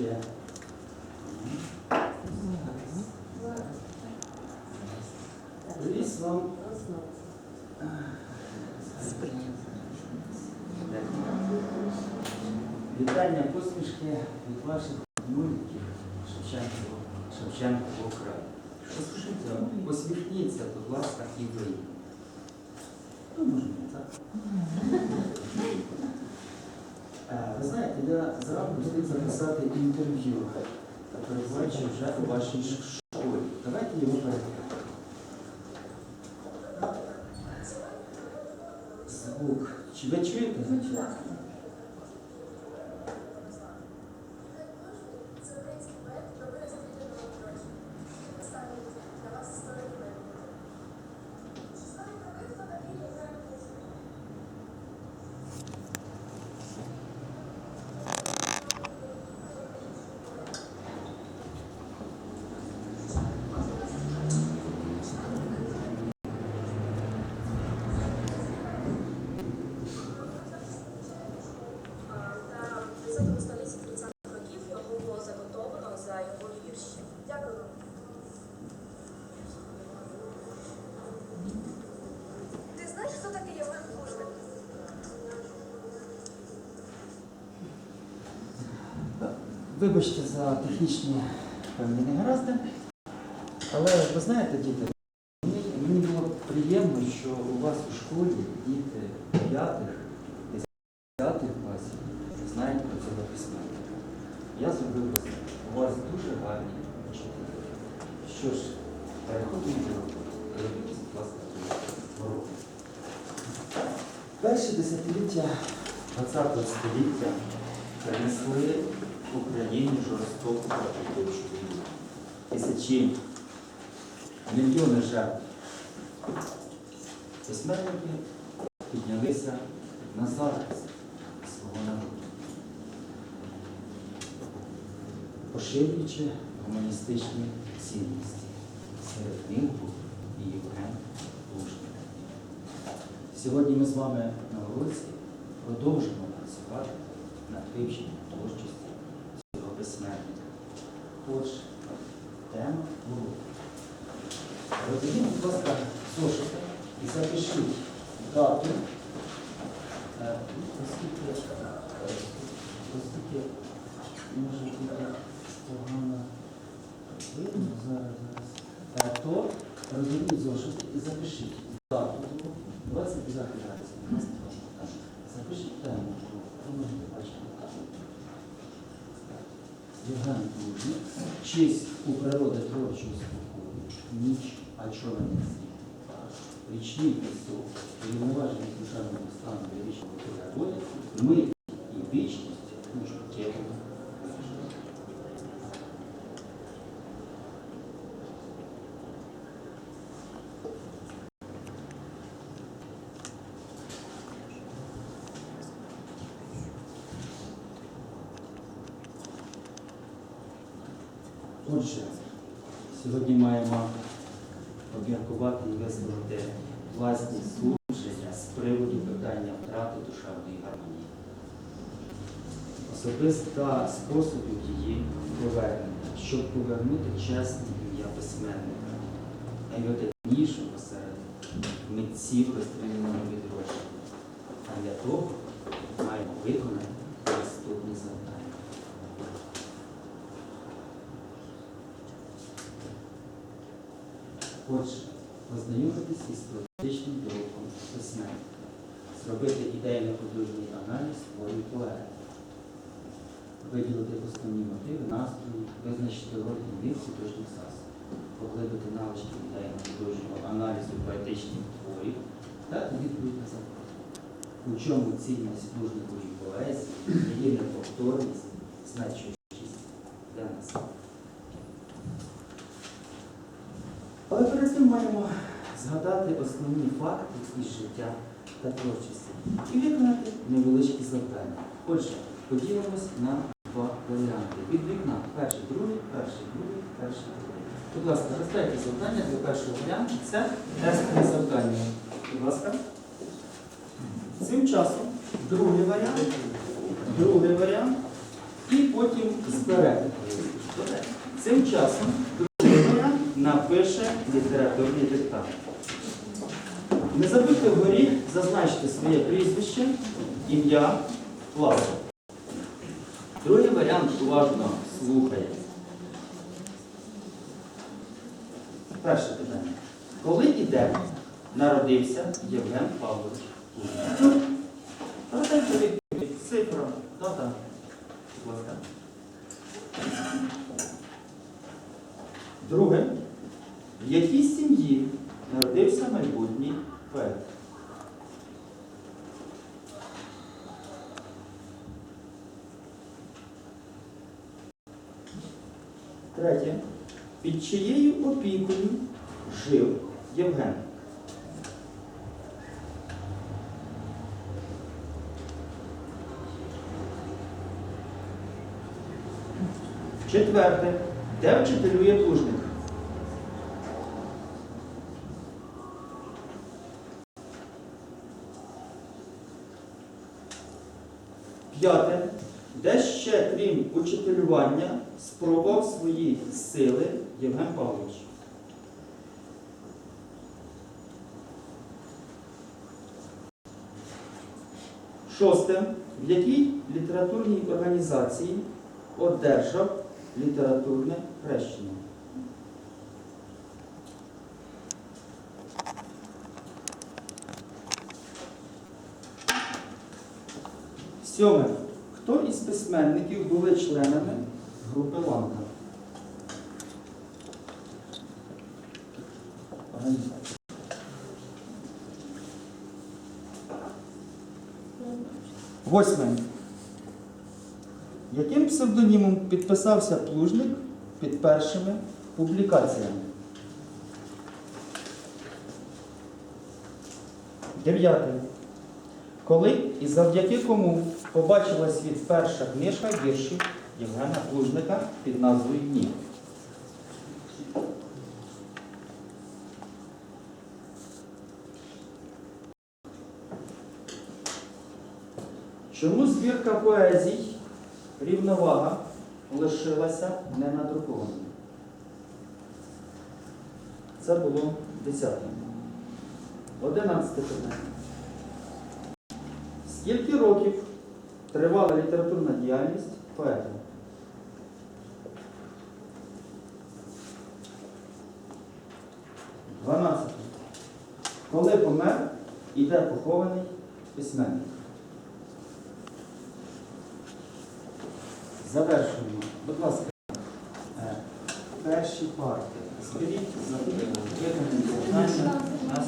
ще. Привіз вам. Вітання посмішки від ваших мультиків Шевченко Шевченкового краю. Посміхніться, посміхніться, будь ласка, і ви. Ну, може, так. Ви знаєте, я зранку встиг записати інтерв'ю перебуваючи вже у вашій школі. Давайте його перевіримо. Звук. Чи ви чуєте? В 10 столітті 30-х років його було заготовано за його вірші. Дякую вам. Ти знаєш, хто такий Євген Плужник? Вибачте за технічні певні негаразди. Але ви знаєте, діти, мені, було приємно, що у вас у школі діти 5 10 класів знають про цього письменника. Я зробив висновок. У вас дуже гарні вчителі. Що ж, переходимо до роботи. Будь ласка. Перші десятиліття ХХ століття принесли Україні жорстоку проти війну. Тисячі, мільйони жертв. Письменники піднялися на захист свого народу, поширюючи гуманістичні цінності. Серед них був і Євген Плужник. Сьогодні ми з вами на уроці продовжимо працювати над вивченням творчості письменника. Тож, тема уроку. Розуміємо, будь ласка, зошити і запишіть дату, е, е, оскільки може бути погано видно зараз, зараз. Е, то розуміть зошити і запишіть дату уроку, 29 вересня. Запишіть тему ви можете бачити. Євген Плужник, честь у природи творчого спокою, ніч, а чорний світ, річний пісок, рівноваження душевного стану вічного природи, ми і вічність у життєвому. Отже, сьогодні маємо обміркувати і висловити власні судження з приводу питання втрати душевної гармонії. Особиста способів її повернення, щоб повернути чесне ім'я письменника, найвидатнішого серед митців розстріляного відродження. А для того маємо виконати наступні завдання. Отже, познайомитися із теоретичним dorobком письменника, зробити ідейно-художній аналіз творів поета, виділити основні мотиви, настрої, визначити роль і художніх засобів, поглибити навички ідейно-художнього аналізу поетичних творів, дати відповідь на запитання. У чому цінність плужникової поезії, її неповторність, значущість для нас. Але перед цим маємо згадати основні факти із життя та творчості і виконати невеличкі завдання. Отже, поділимось на два варіанти. Від вікна перший, другий, перший, другий, перший, другий. Будь ласка, роздайте завдання для першого варіанту. Це тестове завдання. Будь ласка. Цим часом другий варіант, другий варіант і потім зберете. Цим часом напише літературний диктант. Не забудьте вгорі зазначити своє прізвище, ім'я, класу. Другий варіант уважно слухає. Перше питання. Коли і де народився Євген Павлович Кузьмин? Коротенька відповідь. Цифра, дата. Будь ласка. Друге. В якій сім'ї народився майбутній поет? Третє. Під чиєю опікою жив Євген? Четверте. Де вчителює плужник? Де ще, крім учителювання, спробував свої сили Євген Павлович? Шосте. В якій літературній організації одержав літературне хрещення? Сьоме. Хто із письменників були членами групи Ланка? Восьме. Яким псевдонімом підписався плужник під першими публікаціями? Дев'яте. Коли і завдяки кому побачила світ перша книжка віршів Євгена Плужника під назвою Дні. Чому збірка поезій рівновага лишилася ненадрукованою? Це було 10. 11 питання. Скільки років тривала літературна діяльність поета? Дванадцяте. Коли помер і де похований письменник? Завершуємо. Будь ласка, е, перші парти. Зберіть за виконання завдання на